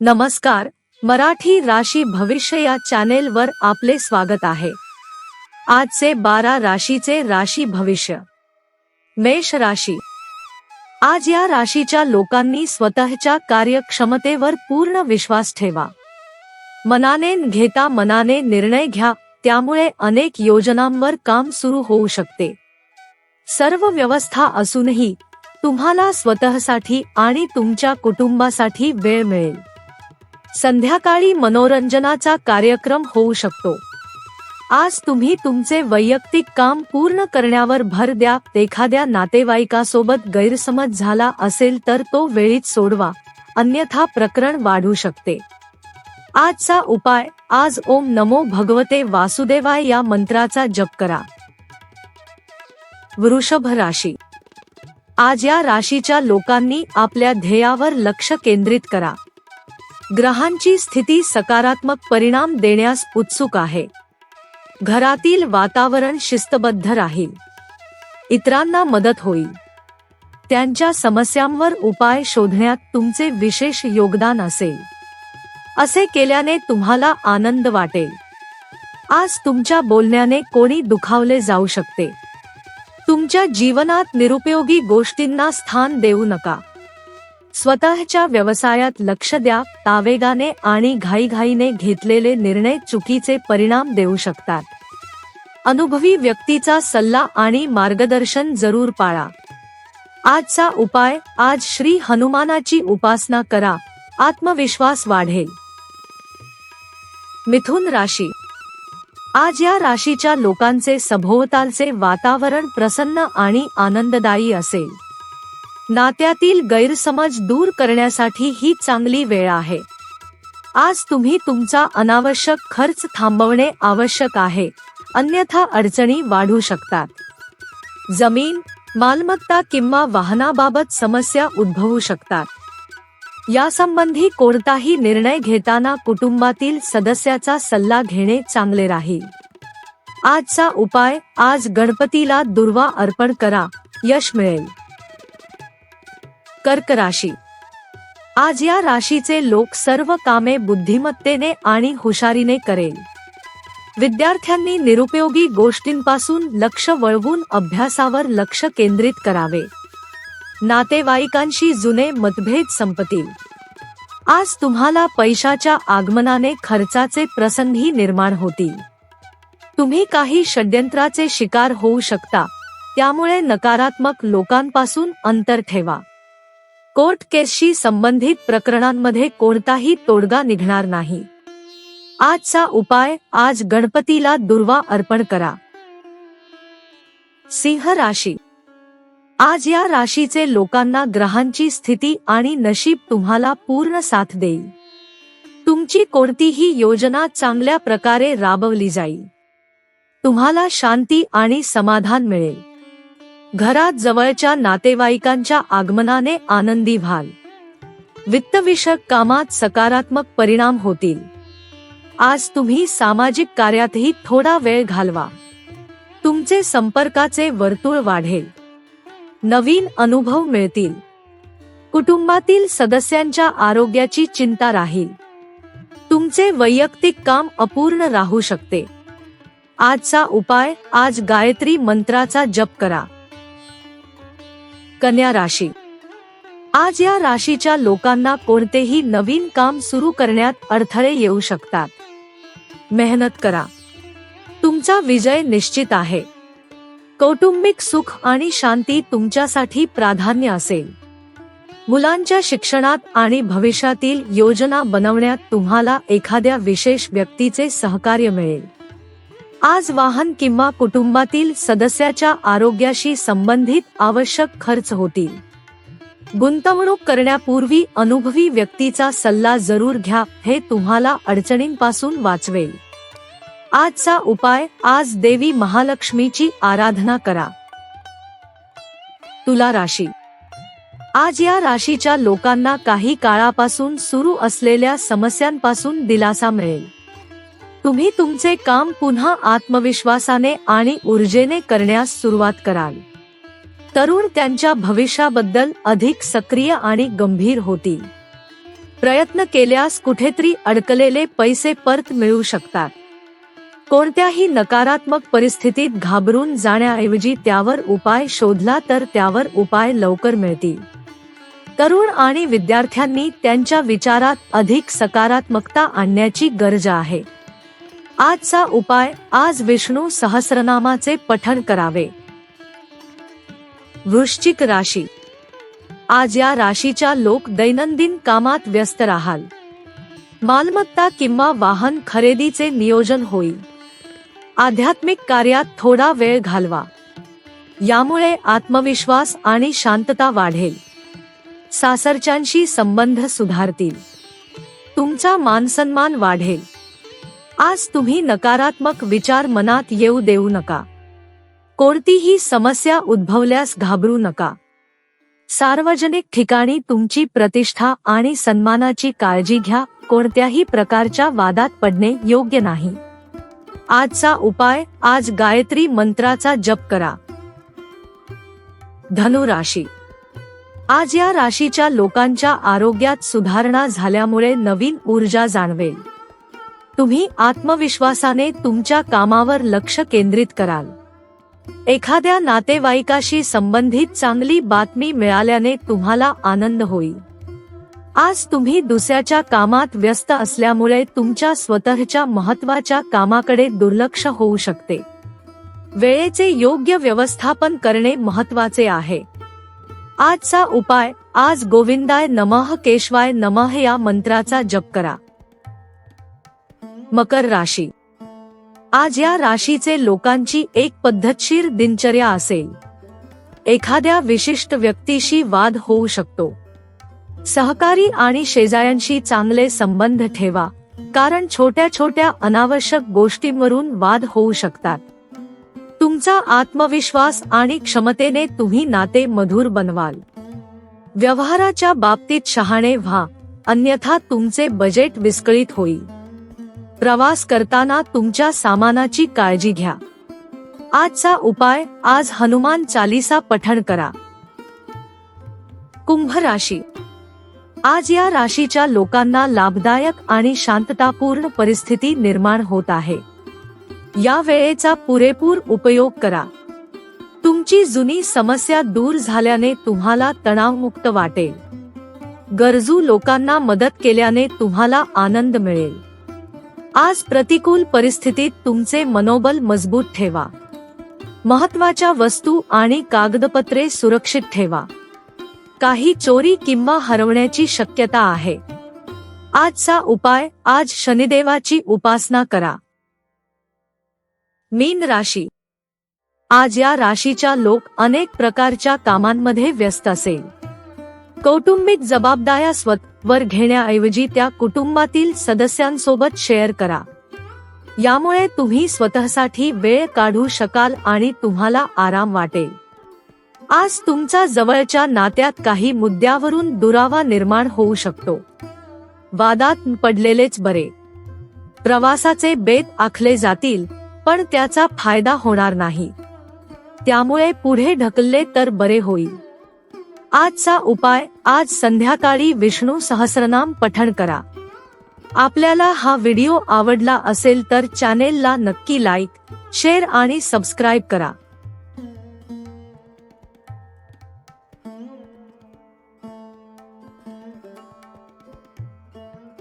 नमस्कार मराठी राशी भविष्य या चॅनेलवर आपले स्वागत आहे. आजचे बारा राशीचे राशी भविष्य. मेष राशी. आज या राशीच्या लोकांनी स्वतःच्या कार्यक्षमतेवर पूर्ण विश्वास ठेवा. मनाने घेता मनाने निर्णय घ्या त्यामुळे अनेक योजनांवर काम सुरू होऊ शकते. सर्व व्यवस्था असूनही तुम्हाला स्वतःसाठी आणि तुमच्या कुटुंबासाठी वेळ मिळेल. संध्याकाळी मनोरंजनाचा कार्यक्रम होऊ शकतो. आज तुम्ही तुमचे वैयक्तिक काम पूर्ण करण्यावर भर द्या एखाद्या नातेवाईकासोबत गैरसमज झाला असेल तर तो वेळीच सोडवा अन्यथा प्रकरण वाढू शकते. आजचा उपाय आज ओम नमो भगवते वासुदेवाय या मंत्राचा जप करा. वृषभ राशी. आज या राशीच्या लोकांनी आपल्या ध्येयावर लक्ष केंद्रित करा. ग्रहांची स्थिती सकारात्मक परिणाम देण्यास उत्सुक आहे. घरातील वातावरण शिस्तबद्ध राहील. इतरांना मदत होईल. त्यांच्या समस्यांवर उपाय शोधण्यात तुमचे विशेष योगदान असेल. असे केल्याने तुम्हाला आनंद वाटेल. आज तुमच्या बोलण्याने कोणी दुखावले जाऊ शकते. तुमच्या जीवनात निरुपयोगी गोष्टींना स्थान देऊ नका. स्वतःच्या व्यवसायात लक्ष द्या तावेगाने आणि घाईघाईने घेतलेले निर्णय चुकीचे परिणाम देऊ शकतात. अनुभवी व्यक्तीचा सल्ला आणि मार्गदर्शन जरूर पाळा. आजचा उपाय आज श्री हनुमानाची उपासना करा आत्मविश्वास वाढेल. मिथुन राशी. आज या राशीच्या लोकांचे सभोवतालचे वातावरण प्रसन्न आणि आनंददायी असेल. नात्यातील गैरसमज दूर करण्यासाठी ही चांगली वेळ आहे. आज तुम्ही तुमचा अनावश्यक खर्च थांबवणे आवश्यक आहे. अन्यथा अडचणी वाढू शकतात. जमीन मालमत्ता किंवा वाहनाबाबत समस्या उद्भवू शकतात. यासंबंधी कोणताही निर्णय घेताना कुटुंबातील सदस्याचा सल्ला घेणे चांगले राहील. आजचा उपाय आज गणपतीला दुर्वा अर्पण करा. यश मिळेल. कर्क राशी. आज या राशीचे लोक सर्व कामे बुद्धिमत्तेने आणि हुशारीने करेल. विद्यार्थ्यांनी निरुपयोगी गोष्टींपासून लक्ष वळवून अभ्यासावर लक्ष केंद्रित करावे. नातेवाईकांशी जुने मतभेद संपतील. आज तुम्हाला पैशाच्या आगमनाने खर्चाचे प्रसंगी निर्माण होतील. तुम्ही काही षड्यंत्राचे शिकार होऊ शकता त्यामुळे नकारात्मक लोकांपासून अंतर ठेवा. कोर्ट केसशी संबंधित प्रकरणांमध्ये कोणताही तोडगा निघणार नाही. आजचा उपाय आज गणपतीला दुर्वा अर्पण करा. सिंह राशी. आज या राशीचे लोकांना ग्रहांची स्थिती आणि नशीब तुम्हाला पूर्ण साथ देईल. तुमची कोणतीही योजना चांगल्या प्रकारे राबवली जाईल. तुम्हाला शांती आणि समाधान मिळेल. घरात जवळच्या नातेवाईकांच्या आगमनाने आनंदी व्हाल. वित्तविषयक कामात सकारात्मक परिणाम होतील. आज तुम्ही सामाजिक कार्यातही थोडा वेळ घालवा. तुमचे संपर्काचे वर्तुळ वाढेल. नवीन अनुभव मिळतील. कुटुंबातील सदस्यांच्या आरोग्याची चिंता राहील. तुमचे वैयक्तिक काम अपूर्ण राहू शकते. आजचा उपाय आज गायत्री मंत्राचा जप करा. कन्या राशी. आज या राशीच्या लोकांना कोणतेही नवीन काम सुरू करण्यात अडथळे येऊ शकतात. मेहनत करा. तुमचा विजय निश्चित आहे. कौटुंबिक सुख आणि शांती तुमच्यासाठी प्राधान्य असेल. मुलांच्या शिक्षणात आणि भविष्यातील योजना बनवण्यात तुम्हाला एखाद्या विशेष व्यक्तीचे सहकार्य मिळेल. आज वाहन किंवा कुटुंबातील सदस्याच्या आरोग्याशी संबंधित आवश्यक खर्च होतील. गुंतवणूक करण्यापूर्वी अनुभवी व्यक्तीचा सल्ला जरूर घ्या हे तुम्हाला अडचणींपासून वाचवेल. आजचा उपाय आज देवी महालक्ष्मीची आराधना करा. तुला राशी. आज या राशीच्या लोकांना काही काळापासून सुरू असलेल्या समस्यांपासून दिलासा मिळेल. तुम्ही तुमचे काम पुन्हा आत्मविश्वासाने आणि ऊर्जेने करण्यास सुरुवात कराल. तरुण त्यांच्या भविष्याबद्दल अधिक सक्रिय आणि गंभीर होतील. प्रयत्न केल्यास कुठेतरी अडकलेले पैसे परत मिळू शकतात. कोणत्याही नकारात्मक परिस्थितीत घाबरून जाण्याऐवजी त्यावर उपाय शोधला तर त्यावर उपाय लवकर मिळतील. तरुण आणि विद्यार्थ्यांनी त्यांच्या विचारात अधिक सकारात्मकता आणण्याची गरज आहे. आजचा उपाय आज विष्णू सहस्रनामाचे पठण करावे. वृश्चिक राशी. आज या राशीच्या लोक दैनंदिन कामात व्यस्त राहाल. मालमत्ता किंवा वाहन खरेदीचे नियोजन होईल. आध्यात्मिक कार्यात थोडा वेळ घालवा. यामुळे आत्मविश्वास आणि शांतता वाढेल. सासरच्यांशी संबंध सुधारतील. तुमचा मानसन्मान वाढेल. आज तुम्ही नकारात्मक विचार मनात येऊ देऊ नका. कोणतीही समस्या उद्भवल्यास घाबरू नका. सार्वजनिक ठिकाणी तुमची प्रतिष्ठा आणि सन्मानाची काळजी घ्या कोणत्याही प्रकारच्या वादात पडणे योग्य नाही. आजचा उपाय आज गायत्री मंत्राचा जप करा. धनु राशी आज या राशीच्या लोकांच्या आरोग्यात सुधारणा झाल्यामुळे नवीन ऊर्जा जाणवेल. तुम्ही आत्मविश्वासाने तुमच्या कामावर लक्ष केंद्रित कराल. एखाद्या नातेवाईकाशी संबंधित चांगली बातमी मिळाल्याने तुम्हाला आनंद होईल. आज तुम्ही दुसऱ्याच्या कामात व्यस्त असल्यामुळे तुमच्या स्वतःच्या महत्त्वाच्या कामाकडे दुर्लक्ष होऊ शकते. वेळेचे योग्य व्यवस्थापन करणे महत्त्वाचे आहे. आजचा उपाय आज गोविंदाय नमः केशवाय नमः या मंत्राचा जप करा. मकर राशी. आज या राशीचे लोकांची एक पद्धतशीर दिनचर्या असेल. एखाद्या विशिष्ट व्यक्तीशी वाद होऊ शकतो. सहकारी आणि शेजाऱ्यांशी चांगले संबंध ठेवा कारण छोट्या छोट्या अनावश्यक गोष्टींवरून वाद होऊ शकतात. तुमचा आत्मविश्वास आणि क्षमतेने तुम्ही नाते मधुर बनवाल. व्यवहाराच्या बाबतीत शहाणे व्हा अन्यथा तुमचे बजेट विस्कळीत होईल. प्रवास करताना तुमच्या सामानाची काळजी घ्या. आजचा उपाय आज हनुमान चालीसा पठण करा. कुंभ राशी. आज या राशीच्या लोकांना लाभदायक आणि शांततापूर्ण परिस्थिती निर्माण होत आहे. या वेळेचा पुरेपूर उपयोग करा. तुमची जुनी समस्या दूर झाल्याने तुम्हाला तणावमुक्त वाटेल. गरजू लोकांना मदत केल्याने तुम्हाला आनंद मिळेल. आज प्रतिकूल परिस्थितीत तुमचे मनोबल मजबूत ठेवा. महत्त्वाच्या वस्तू आणि कागदपत्रे सुरक्षित ठेवा. काही चोरी किंवा हरवण्याची शक्यता आहे. आजचा उपाय आज शनिदेवाची उपासना करा. मीन राशी. आज या राशीच्या लोक अनेक प्रकारच्या कामांमध्ये व्यस्त असेल. कौटुंबिक जबाबदाऱ्या वर घेण्याऐवजी त्या कुटुंबातील सदस्यांसोबत शेअर करा. यामुळे तुम्ही स्वतःसाठी वेळ काढू शकाल आणि तुम्हाला आराम वाटेल. आज तुमचा जवळच्या नात्यात काही मुद्द्यावरून दुरावा निर्माण होऊ शकतो. वादात पडलेलेच बरे. प्रवासाचे बेत आखले जातील पण त्याचा फायदा होणार नाही. त्यामुळे पुढे ढकलले तर बरे होईल. आजचा उपाय आज संध्याकाळी विष्णू सहस्रनाम पठण करा. आपल्याला हा व्हिडिओ आवडला असेल तर चॅनेलला नक्की लाईक शेअर आणि सबस्क्राईब करा.